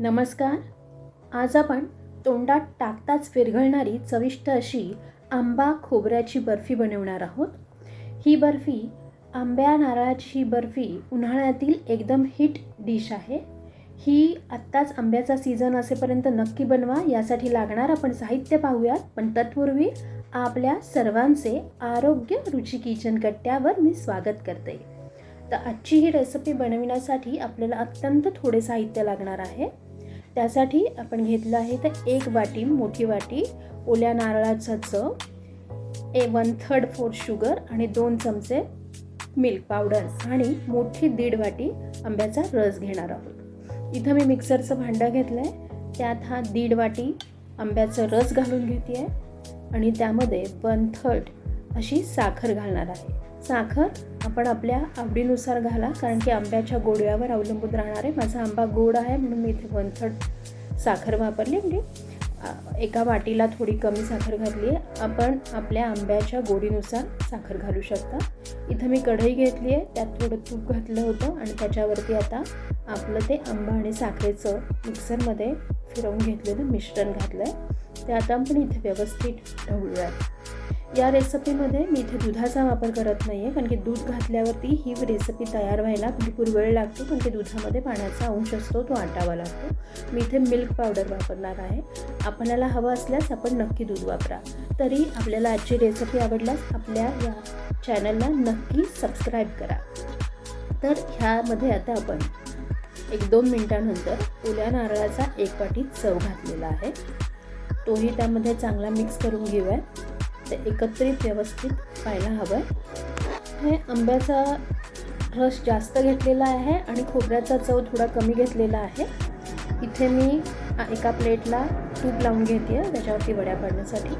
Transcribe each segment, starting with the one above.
नमस्कार. आज आपण तोंडात टाकताच विरघळणारी चविष्ट अशी आंबा खोबऱ्याची बर्फी बनवणार आहोत. ही बर्फी आंब्या नारळाची बर्फी उन्हाळ्यातील एकदम हिट डिश आहे. ही आत्ताच आंब्याचा सीझन असेपर्यंत नक्की बनवा यासाठी लागणार आपण साहित्य पाहूयात. पण तत्पूर्वी आपल्या सर्वांचे आरोग्य रुची किचन कट्ट्यावर मी स्वागत करते. तर आजची ही रेसिपी बनविण्यासाठी आपल्याला अत्यंत थोडे साहित्य लागणार आहे. त्यासाठी आपण घेतलं आहे तर एक वाटी मोठी वाटी ओल्या नारळाचा चव ए वन थर्ड फोर्थ शुगर आणि दोन चमचे मिल्क पावडर आणि मोठी दीड वाटी आंब्याचा रस घेणार आहोत. इथं मी मिक्सरचं भांडं घेतलं आहे त्यात हा दीड वाटी आंब्याचा रस घालून घेते आहे आणि त्यामध्ये वन थर्ड अशी साखर घालणार आहे. साखर आपण आपल्या आवडीनुसार घाला कारण की आंब्याच्या गोडव्यावर अवलंबून राहणार. आहे माझा आंबा गोड आहे म्हणून मी इथे वन थर्ड साखर वापरली. म्हणजे एका वाटीला थोडी कमी साखर घातली आहे. आपण आपल्या आंब्याच्या गोडीनुसार साखर घालू शकता. इथं मी कढई घेतली आहे त्यात थोडं तूप घातलं होतं आणि त्याच्यावरती आता आपलं ते आंबा आणि साखरेचं मिक्सरमध्ये फिरवून घेतलेलं मिश्रण घातलं आहे ते आता आपण इथे व्यवस्थित ढवळूयात. या रेसिपीमध्ये मी इथे दुधाचा वापर करत नाही आहे कारण की दूध घातल्यावरती ही रेसिपी तयार व्हायला भरपूर वेळ लागतो कारण की दुधामध्ये पाण्याचा अंश असतो तो आटावा लागतो. मी इथे मिल्क पावडर वापरणार आहे. आपल्याला हवं असल्यास आपण नक्की दूध वापरा. तरी आपल्याला आजची रेसिपी आवडल्यास आपल्या या चॅनलला नक्की सबस्क्राईब करा. तर ह्यामध्ये आता आपण एक दोन मिनटानंतर ओल्या नारळाचा एक वाटी चव घातलेला आहे. तोही त्यामध्ये चांगला मिक्स करून घेऊया ते एकत्रित व्यवस्थित पाहायला हवं आहे हे आंब्याचा रस जास्त घेतलेला आहे आणि खोबऱ्याचा चव थोडा कमी घेतलेला आहे. इथे मी एका प्लेटला तूप लावून घेते आहे त्याच्यावरती वड्या पाडण्यासाठी.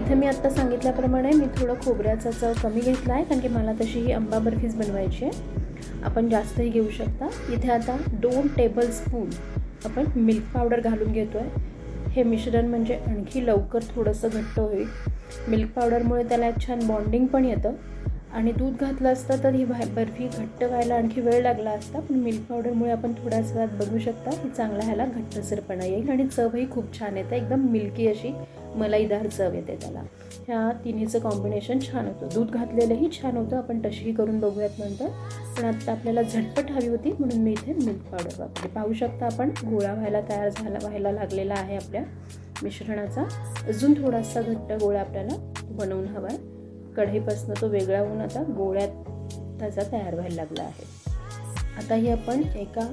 इथे मी आत्ता सांगितल्याप्रमाणे मी थोडं खोबऱ्याचा चव कमी घेतला आहे कारण की मला तशी ही आंबा बर्फीच बनवायची आहे. आपण जास्तही घेऊ शकता. इथे आता दोन टेबल स्पून आपण मिल्क पावडर घालून घेतो आहे हे मिश्रण म्हणजे आणखी लवकर थोडंसं घट्ट होईल. मिल्क पावडरमुळे त्याला एक छान बॉन्डिंग पण येतं. आणि दूध घातलं असतं तर ही भा बर्फी घट्ट व्हायला आणखी वेळ लागला असता पण मिल्क पावडरमुळे आपण थोड्याच वेळात बघू शकता की चांगला ह्याला घट्टसरपणा येईल आणि चवही खूप छान येतं एकदम मिल्की अशी. मलाईदार चव येते त्याला. ह्या तिन्हीचं कॉम्बिनेशन छान होतं. दूध घातलेलंही छान होतं. आपण तशीही करून बघूयात नंतर. पण आत्ता आपल्याला झटपट हवी होती म्हणून मी इथे मिल्क पावडर वापरली पाहू शकता आपण गोळा व्हायला तयार झाला व्हायला लागलेला आहे आपल्या मिश्रणाचा. अजून थोडासा घट्ट गोळा आपल्याला बनवून हवा आहे. कढईपासून तो वेगळा होऊन आता गोळ्यात त्याचा तयार व्हायला लागला आहे. आताही आपण एका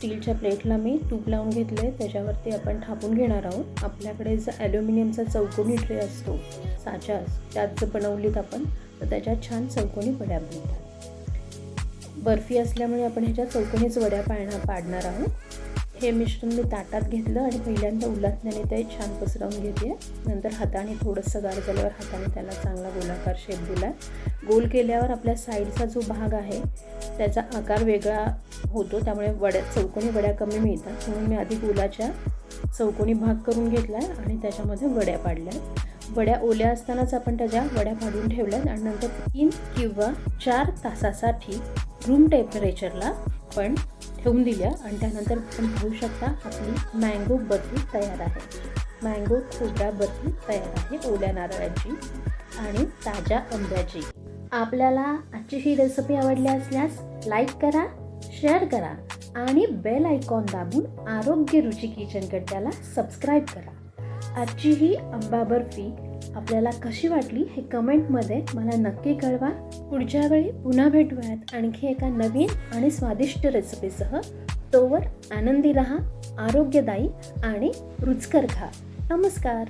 स्टीलच्या प्लेटला मी तूप लावून घेतलं आहे त्याच्यावरती आपण थापून घेणार आहोत. आपल्याकडे जर ॲल्युमिनियमचा चौकोनी ट्रे असतो साचा त्यात जर बनवलीत आपण तर त्याच्यात छान चौकोनी वड्या बनतात. बर्फी असल्यामुळे आपण ह्याच्या चौकोनीच वड्या पाळणार पाडणार आहोत. हे मिश्रण मी ताटात घेतलं आणि पहिल्यांदा उलटण्याने ते छान पसरवून घेते. नंतर हाताने थोडंसं गार झाल्यावर हाताने त्याला चांगला गोलाकार शेप दिला. गोल केल्यावर आपल्या साईडचा जो भाग आहे त्याचा आकार वेगळा होतो त्यामुळे वड्या चौकोनी वड्या कमी मिळतात. म्हणून मी आधी गुलाच्या चौकोनी भाग करून घेतला आहे आणि त्याच्यामध्ये वड्या पाडल्या. वड्या ओल्या असतानाच आपण त्याच्या वड्या पाडून ठेवल्यात आणि नंतर तीन किंवा चार तासासाठी रूम टेम्परेचरला आपण ठेवून दिल्या आणि त्यानंतर आपण पाहू शकता आपली मँगो बर्फी तयार आहे. मँगो खोबरा बर्फी तयार आहे ओल्या नारळाची आणि ताज्या आंब्याची. आपल्याला आजची ही रेसिपी आवडली असल्यास लाईक करा शेअर करा आणि बेल आयकॉन दाबून आरोग्य रुची किचन कट्ट्याला सबस्क्राईब करा. आजची ही आंबा बर्फी आपल्याला कशी वाटली हे कमेंटमध्ये मला नक्की कळवा. पुढच्या वेळी पुन्हा भेटूयात. आणखी एका नवीन आणि स्वादिष्ट रेसिपीसह तोवर आनंदी रहा आरोग्यदायी आणि रुचकर खा. नमस्कार.